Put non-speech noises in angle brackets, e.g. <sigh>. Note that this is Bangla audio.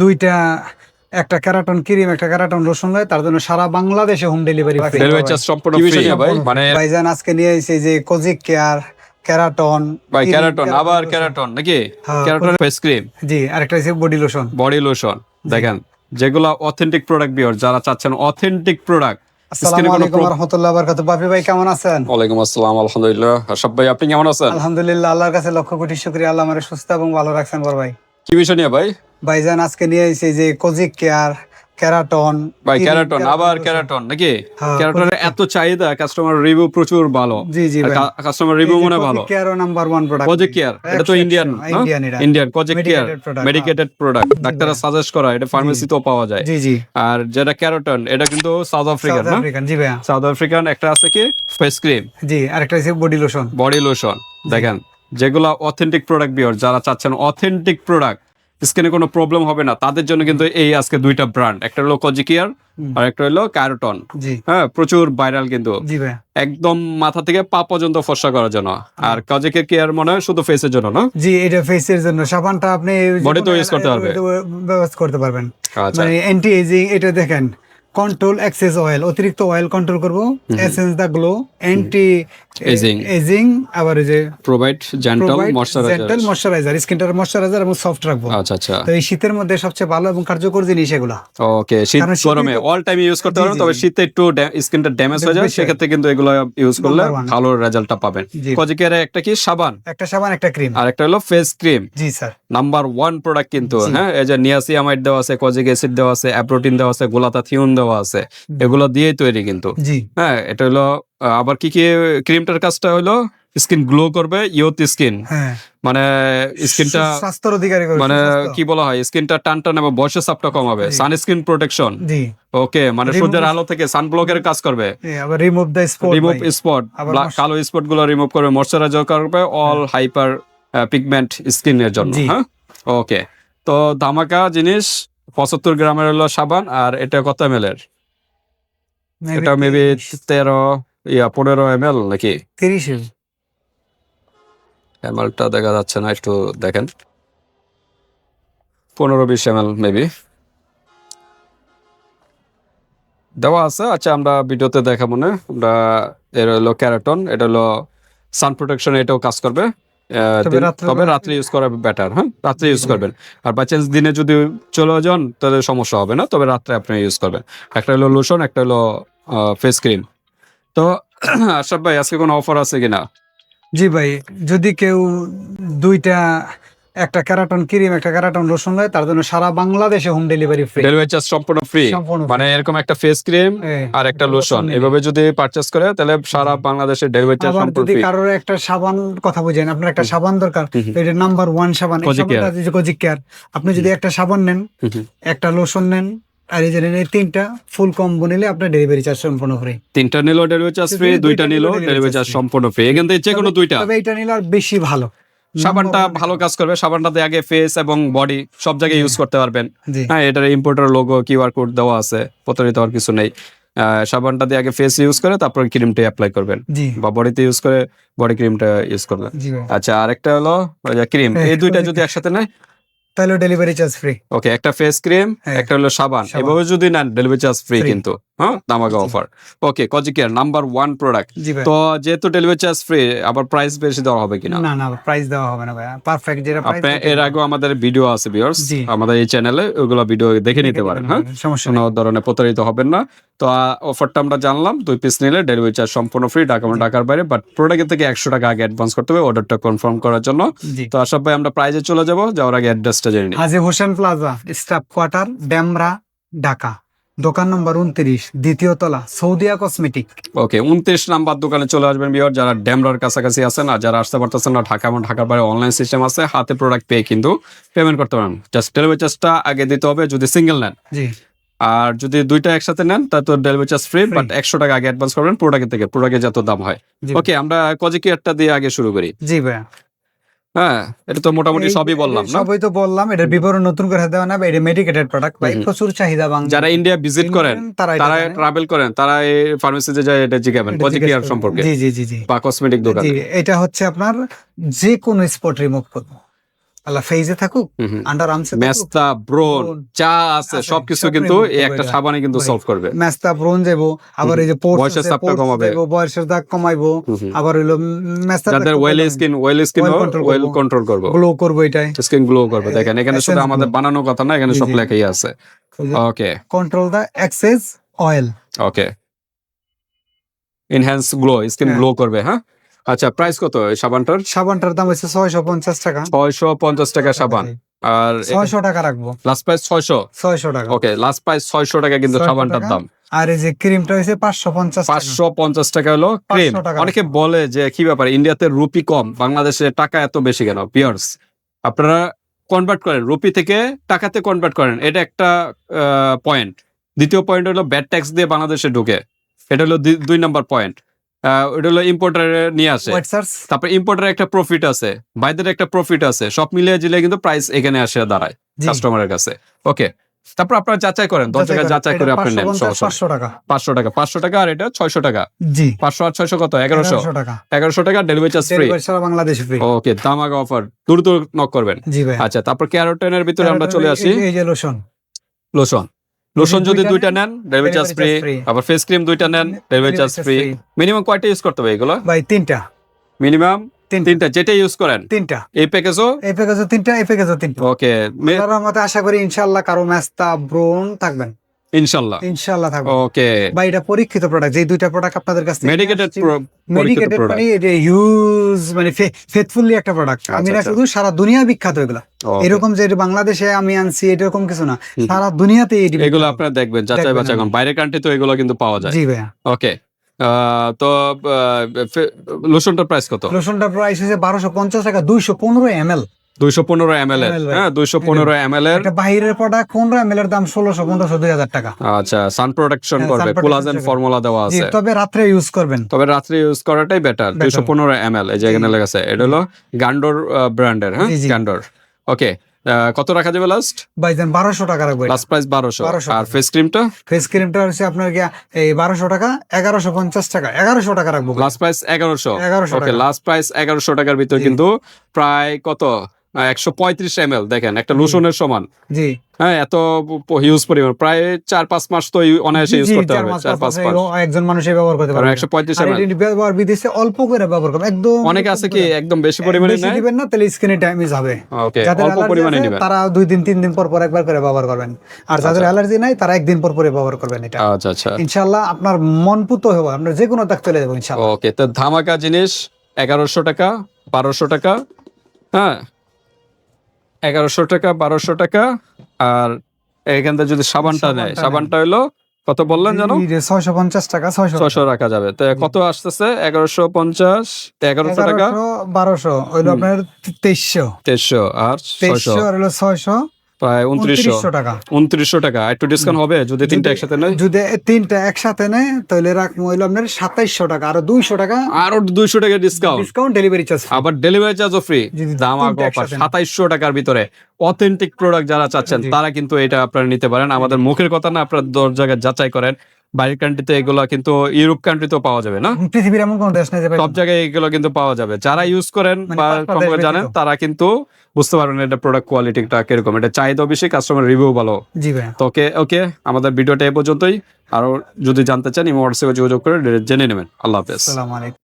দুইটা একটা ক্যারাটন ক্রিম একটা ক্যারাটন রসুন হয় তার জন্য সারা বাংলাদেশে হোম ডেলিভারি ডেলিভারি চার্জ সম্পূর্ণ ফ্রি ভাই মানে ভাইজান আজকে নিয়ে এসেছে যে কোজিক কেয়ার ক্যারাটন ভাই ক্যারাটন আবার ক্যারাটন নাকি? ক্যারাটন ফেস ক্রিম জি আরেকটা হচ্ছে বডি লোশন বডি লোশন দেখেন যেগুলো অথেন্টিক প্রোডাক্ট বিয়ার যারা চাচ্ছেন অথেন্টিক প্রোডাক্ট আসসালামু আলাইকুম রহমতুল্লাহ বারকাত। বাপি ভাই কেমন আছেন? ওয়ালাইকুম আসসালাম আলহামদুলিল্লাহ। সব ভাই আপনি কেমন আছেন? আলহামদুলিল্লাহ আল্লাহর কাছে লক্ষ কোটি শুকরিয়া। আল্লাহ আমার সুস্থ এবং ভালো রাখছেন বড় ভাই। কি বিষয় নিয়ে ভাই? ভাইজান আজকে নিয়ে এসেছে যে কোজিক কেয়ার ক্যারাটন ভাই ক্যারাটন আবার ক্যারাটন নাকি? হ্যাঁ, ক্যারাটনের এত চাহিদা কাস্টমার রিভিউ প্রচুর ভালো। জি জি কাস্টমার রিভিউ মনে ভালো। কেয়ারও নাম্বার ওয়ান প্রোডাক্ট কজেক কেয়ার এটা তো Indian Indian Indian care medicated product ডাক্তাররা সাজেস্ট করা এটা ফার্মেসিতেও পাওয়া যায়। জি জি। আর যেটা ক্যারোটন এটা কিন্তু সাউথ আফ্রিকান সাউথ আফ্রিকান জি ভাইয়া। সাউথ আফ্রিকান একটা আছে কি? ফেস ক্রিম জি আরেকটা হচ্ছে বডি লোশন বডি লোশন দেখেন। যেগুলো অথেন্টিক প্রোডাক্ট বিয়ার যারা চাচ্ছেন অথেন্টিক প্রোডাক্ট স্কিনে কোনো প্রবলেম হবে না। তাদের জন্য কিন্তু এই আজকে দুইটা ব্র্যান্ড একটা হলো কজিকিয়ার আর একটা হলো ক্যারোটন হ্যাঁ প্রচুর ভাইরাল কিন্তু। একদম মাথা থেকে পা পর্যন্ত ফর্সা করার জন্য। আর কজিকের কেয়ার মনে হয়? শুধু ফেসের জন্য না? জি এটা ফেসের জন্য। সাবানটা আপনি Body তো use করতে পারবেন ব্যবহার করতে পারবেন। আচ্ছা। মানে অ্যান্টি এজিং এটা দেখেন। কন্ট্রোল এক্সেস অয়েল অতিরিক্ত অয়েল কন্ট্রোল করব। Essence the glow anti Aging. Ageing আবার যে provide gentle moisturiser gentle moisturiser স্কিনটার moisturiser এবং সফট রাখব। আচ্ছা আচ্ছা। তো এই শীতের মধ্যে সবচেয়ে ভালো এবং কার্যকর জিনিস এগুলা। ওকে শীত গরমে অল টাইম ইউজ করতে পারবেন তবে শীতে একটু স্কিনটা ড্যামেজ হয়ে যায়। সেক্ষেত্রে কিন্তু এগুলো ইউজ করলে. ভালো রেজাল্টটা পাবেন। কজিকের একটা কি? সাবান। একটা সাবান একটা ক্রিম আর একটা হলো ফেস ক্রিম জি স্যার নাম্বার ওয়ান প্রোডাক্ট কিন্তু হ্যাঁ? এই যে নিয়াসিয়ামাইড দেওয়া আছে কজিক অ্যাসিড দেওয়া আছে অ্যাপ্রোটিন দেওয়া আছে গোলাতাথিউন দেওয়া আছে এগুলো দিয়েই তৈরি কিন্তু। হ্যাঁ এটা হলো আবার কি কি ক্রিমটার কাজটা হলো? স্কিন গ্লো করবে ইয়ুথ স্কিন হ্যাঁ। মানে স্কিনটা স্বাস্থ্যের অধিকারী করবে, মানে কি বলা হয়? স্কিনটা টান টান এবং বয়সের চাপটা কমাবে। সানস্ক্রিন প্রোটেকশন জি। ওকে মানে সূর্যের আলো থেকে সানব্লকের কাজ করবে। আবার remove the spot remove spot কালো স্পটগুলো রিমুভ করবে ময়শ্চারাইজার করবে অল হাইপার পিগমেন্ট স্কিনের জন্য হ্যাঁ? ওকে তো ধামাকা জিনিস পঁচাত্তর গ্রামের হলো সাবান আর এটা কত এম এর? এটা মেবি তেরো ইয়া পনেরো এম এল নাকি? তিরিশ এম টা দেখা যাচ্ছে না একটু দেখেন। পনেরো বিশ এম এল মেবি দেওয়া আছে আচ্ছা আমরা ভিডিওতে দেখা মনে আমরা এর হলো ক্যারাটন এটা হলো সান প্রোটেকশন এটাও কাজ করবে। তবে রাত্রে ইউজ করা বেটার হ্যাঁ? রাত্রে ইউজ করবেন। আর বাই চান্স দিনে যদি চলে যান তাহলে সমস্যা হবে না তবে রাত্রে আপনি ইউজ করবেন। একটা হলো লোশন একটা হলো ফেস ক্রিম তো <clears throat> আশরাফ ভাই আজকে কোনো অফার আছে কিনা? জি ভাই যদি কেউ দুইটা একটা ক্যারাটন ক্রিম একটা ক্যারাটন রসুন হয় তার জন্য সারা বাংলাদেশে home delivery free delivery charge সম্পূর্ণ ফ্রি মানে এরকম একটা ফেস ক্রিম আর একটা লোশন। এভাবে যদি পারচেস করে তাহলে সারা বাংলাদেশে ডেলিভারি চার্জ সম্পূর্ণ যদি ফ্রি কারোর একটা সাবান কথা বুঝেন আপনার একটা সাবান দরকার এটা নাম্বার ওয়ান সাবান। কোজিক কেয়ার আপনি যদি একটা সাবান নেন একটা লোশন নেন আর এই যে এই তিনটা ফুল কম্বো নিলে আপনার ডেলিভারি চার্জ সম্পূর্ণ ফ্রি তিনটা নিলো ডেলিভারি চার্জ ফ্রি দুইটা দুইটা নিলো ডেলিভারি চার্জ সম্পূর্ণ ফ্রি এখান থেকে যে কোনো দুইটা। তবে এটা নিলে আর বেশি ভালো। সাবানটা ভালো কাজ করবে সাবানটাতে আগে ফেস এবং বডি সব জায়গায় ইউজ করতে পারবেন। হ্যাঁ এটার ইম্পোর্টার লোগো কিউআর কোড দেওয়া আছে প্রতারিত হওয়ার কিছু নেই। সাবানটা দিয়ে আগে ফেস ইউজ করে তারপর ক্রিমটা অ্যাপ্লাই করবেন। বা বডিতে ইউজ করে বডি ক্রিমটা ইউজ করবেন। আচ্ছা আরেকটা হলো ক্রিম হ্যাঁ, এই দুইটা যদি একসাথে নেয়? তাহলে ডেলিভারি চার্জ ফ্রি ওকে একটা ফেস ক্রিম হ্যাঁ। একটা হলো সাবান। সাবান। এভাবে যদি নেন ডেলিভারি চার্জ ফ্রি কিন্তু। হ্যাঁ? দামাগা offer okay Cozicare number one product তো যেহেতু ডেলিভারি চার্জ ফ্রি আবার প্রাইস বেশি দেওয়া হবে কিনা? না না প্রাইস দেওয়া হবে না ভাই। পারফেক্ট যেটা আপনি এর আগেও আমাদের ভিডিও আছে ভিউয়ার্স আমাদের এই চ্যানেলে ওগুলো ভিডিও দেখে নিতে পারেন হ্যাঁ? কোনো ধরনের প্রতারিত হবেন না। তো অফারটা আমরা জানলাম দুই পিস নিলে ডেলিভারি চার্জ সম্পূর্ণ ফ্রি ঢাকা ঢাকার বাইরে বাট প্রোডাক্টের থেকে একশো টাকা আগে অ্যাডভান্স করতে হবে অর্ডারটা কনফার্ম করার জন্য। তো আশা ভাই আমরা প্রাইজে চলে যাব যাওয়ার আগে অ্যাড্রেসটা জেনে নিই। Haji Hossain plaza staff quarter Demra Dhaka. দোকান নম্বর উনত্রিশ দ্বিতীয় তলা সৌদিয়া কসমেটিক ওকে উনত্রিশ নাম্বার দোকানে চলে আসবেন বিয়ার যারা ড্যামরার কাছাকাছি আছেন আর যারা আসতে পারতেছেন না ঢাকা এবং ঢাকার বাইরে অনলাইন সিস্টেম আছে হাতে প্রোডাক্ট পেয়ে কিন্তু পেমেন্ট করতে পারেন। জাস্ট ডেলিভারি চার্জটা আগে দিতে হবে যদি সিঙ্গেল নেন। জি। আর যদি দুইটা একসাথে নেন তা তো ডেলিভারি চার্জ ফ্রি বাট একশো টাকা আগে অ্যাডভান্স করবেন প্রোডাক্টের থেকে প্রোডাক্টের যত দাম হয়। ওকে আমরা কজিকিয়ারটা দিয়ে আগে শুরু করি। জি ভাইয়া। হ্যাঁ এটা তো মোটামুটি সবই বললাম না? সবই তো বললাম এটার বিবরণ নতুন করে দেওয়া না এটা মেডিকেটেড প্রোডাক্ট ভাই প্রচুর চাহিদা বাংলা যারা ইন্ডিয়া ভিজিট করেন তারা ট্রাভেল করেন তারা এই ফার্মেসিতে যায় এটা জিজ্ঞাবেন কজিকিয়ার করবেন। সম্পর্কে জি জি জি জি। বা কসমেটিক দোকান। এটা হচ্ছে আপনার যে কোনো স্পট রিমুভ করব। আল্লাহ ফেইজে থাকুক। আন্ডার আর্মসে মেস্তা ব্রোন চা আছে সবকিছু কিন্তু এই একটা। সাবানে কিন্তু। সলভ করবে মেস্তা ব্রোন যাব আবার এই যে বয়সের চাপটা কমাবে। বয়সের দাগ কমাইবো। আবার হইল মেস্তা যাদের oil skin oil skin oil control করব গ্লো করব এটাই স্কিন গ্লো করবে দেখেন এখানে শুধু আমাদের। বানানো কথা না এখানে সব লেখাই আছে okay control the excess oil okay enhance glow skin. Glow করবে হ্যাঁ আচ্ছা প্রাইস কত সাবানটার? সাবানটার দাম হচ্ছে ছয়শো পঞ্চাশ টাকা। ছয়শো পঞ্চাশ টাকা সাবান। আর ছয়শো টাকা রাখব। লাস্ট প্রাইস ছয়শো? ছয়শো টাকা। ওকে লাস্ট প্রাইস ছয়শো টাকা কিন্তু সাবানটার দাম। আর এই যে ক্রিমটা হচ্ছে পাঁচশো পঞ্চাশ পাঁচশো পঞ্চাশ টাকা হলো ক্রিম 500 টাকা। অনেকে বলে যে কি ব্যাপার ইন্ডিয়াতে রুপি কম বাংলাদেশে টাকা এত বেশি কেন? পিয়ার্স আপনারা কনভার্ট করেন। রুপি থেকে টাকাতে কনভার্ট করেন। এটা একটা পয়েন্ট দ্বিতীয় পয়েন্ট হলো ব্যাড ট্যাক্স দিয়ে বাংলাদেশে ঢুকে। এটা হলো দুই নম্বর পয়েন্ট এটা হলো ইম্পোর্টার নিয়ে আসে। তারপর ইম্পোর্টার একটা প্রফিট আছে বাইদের একটা প্রফিট আছে সব মিলিয়ে জিলে কিন্তু প্রাইস এখানে আসে দাঁড়ায় কাস্টমারের কাছে। ওকে তারপর আপনারা যাচাই করেন দশ টাকা যাচাই করে আপনি নেন পাঁচশো টাকা। পাঁচশো টাকা পাঁচশো টাকা আর এটা ছয়শো টাকা। জি। পাঁচশো আর ছয়শো কত? এগারোশো। এগারোশো টাকা। এগারোশো টাকা delivery charge free Bangladesh free okay দামাগা offer দ্রুত নক করবেন। আচ্ছা তারপর ক্যারোটেনের ভিতরে আমরা চলে আসি। লোশন লোশন লোশন যদি দুইটা নেন, ডেলিভারি চার্জ ফ্রি আবার ফেস ক্রিম দুইটা নেন ডেলিভারি চার্জ ফ্রি মিনিমাম কয়টা ইউজ করতে হবে এগুলো? ভাই তিনটা। মিনিমাম তিনটা। তিনটা যেটা ইউজ করেন। তিনটা। এই প্যাকেজও এই প্যাকেজও তিনটা এই প্যাকেজও তিনটা। ওকে আমার মতে আশা করি ইনশাআল্লাহ কারও মেস্তা ব্রোন থাকবেন। ইনশাল্লাহ। ইনশাআল্লাহ থাকবে। ওকে। বা এটা পরীক্ষিত প্রোডাক্ট যে দুইটা প্রোডাক্ট আপনাদের কাছে মেডিকেটেড মেডিকেটেড মানে এটা ইউজ মানে ফেথফুলি একটা প্রোডাক্ট আমি আচ্ছা, না আচ্ছা। শুধু সারা দুনিয়া বিখ্যাত এগুলা। এরকম যে বাংলাদেশে আমি আনছি এরকম কিছু না। সারা দুনিয়াতে এগুলো। আপনারা দেখবেন যাচাই বাছাই করুন। বাইরের কান্ট্রি তো এগুলো কিন্তু পাওয়া যায়। জি ভাইয়া। ওকে। তো লোশনটার প্রাইস কত? লোশনটা প্রাইস হচ্ছে বারোশো পঞ্চাশ টাকা দুইশো পনেরো এম এল দুইশো পনেরো এম এল হ্যাঁ দুইশো পনেরো এম এল এর। বাইরের প্রোডাক্ট পনেরো এম এল এর দাম ষোলোশো পনেরোশো দুই হাজার টাকা। আচ্ছা সান প্রোটেকশন হ্যাঁ, করবে কোলাজেন ফর্মুলা দেওয়া আছে। তবে রাত্রে ইউজ করবেন। তবে রাত্রে ইউজ করাটাই বেটার। দুইশো পনেরো এম এল এই যে এখানে। লেখা আছে। এটা হলো গান্ডোর ব্র্যান্ডের হ্যাঁ। গান্ডোর ওকে কত রাখা যাবে লাস্ট বাইজান বারোশো টাকা রাখব লাস্ট প্রাইস বারোশো। 1200 আর। ফেস ক্রিমটা ফেস ক্রিমটা হচ্ছে আপনার গিয়া এই বারোশো টাকা এগারোশো পঞ্চাশ টাকা এগারোশো টাকা রাখব লাস্ট প্রাইস এগারোশো। এগারোশো ওকে লাস্ট প্রাইস এগারোশো টাকার ভিতর কিন্তু প্রায় কত? একশো পঁয়ত্রিশ এম দেখেন একটা লোশনের সমান। জি। হ্যাঁ এত হিউজ পরিমাণ। প্রায় চার পাঁচ মাস তো অনায়াসে ইউজ করতে চার হবে চার পাঁচ মাস। একজন মানুষই ব্যবহার করতে পারবে একশো পঁয়ত্রিশ এম ব্যবহার বিদেশে অল্প করে ব্যবহার করবেন একদম অনেকে আছে কি একদম বেশি পরিমাণে দিবেন না তাহলে স্কিনে ড্যামেজ হবে ওকে অল্প পরিমাণে নেবেন। তারা দুই দিন তিন দিন পর পর একবার করে ব্যবহার করবেন। আর যাদের আচ্ছা। অ্যালার্জি নাই তারা একদিন পর পরে ব্যবহার করবেন এটা। আচ্ছা আচ্ছা। ইনশাআল্লাহ আপনার মন পুত হবে আপনার যে কোনো দাগ চলে যাবে ইনশাআল্লাহ। ওকে তো ধামাকা জিনিস এগারোশো টাকা বারোশো টাকা হ্যাঁ? এগারোশো টাকা বারোশো টাকা আর এখান থেকে যদি সাবানটা নেয় সাবানটা হইল হলো কত বললেন জানো ছয়শো পঞ্চাশ টাকা ছয়শো। রাখা যাবে। তো কত আসতেছে? এগারোশো পঞ্চাশ এগারোশো টাকা? বারোশো হইল আপনার তেইশশো। তেইশশো আর ছয়শো। তেইশশো আর হলো ছয়শো। প্রায় উনত্রিশশো। টাকা। উনত্রিশশো টাকা। একটু ডিসকাউন্ট হবে? যদি তিনটা একসাথে নেয়? যদি তিনটা একসাথে নেয় তাহলে রাখব হইল আপনার সাতাইশশো টাকা। আর দুইশো টাকা আরও দুইশো টাকা ডিসকাউন্ট ডিসকাউন্ট ডেলিভারি চার্জ আবার ডেলিভারি চার্জও ফ্রি দাম অফার সাতাইশশো টাকার ভিতরে। অথেন্টিক প্রোডাক্ট যারা চাচ্ছেন তারা কিন্তু এটা আপনারা নিতে পারেন। আমাদের মুখের কথা না আপনার দশ জায়গায় যাচাই করেন। বাইরের কান্ট্রিতে এগুলো কিন্তু ইউরোপ কান্ট্রিতেও পাওয়া যাবে না। পৃথিবীর এমন কোন দেশ নেই সব জায়গায় এগুলো কিন্তু পাওয়া যাবে। যারা ইউজ করেন মানে বা সম্পর্কে জানেন তারা কিন্তু বুঝতে পারবেন এটা প্রোডাক্ট কোয়ালিটিটা কীরকম। এটা চাহিদা বেশি কাস্টমার রিভিউ ভালো। জি ভাই তো ওকে ওকে আমাদের ভিডিওটা এ পর্যন্তই। আরও যদি জানতে চান ইমো হোয়াটসঅ্যাপে যোগাযোগ করে জেনে নেবেন। আল্লাহ হাফেজ। আসসালামু আলাইকুম।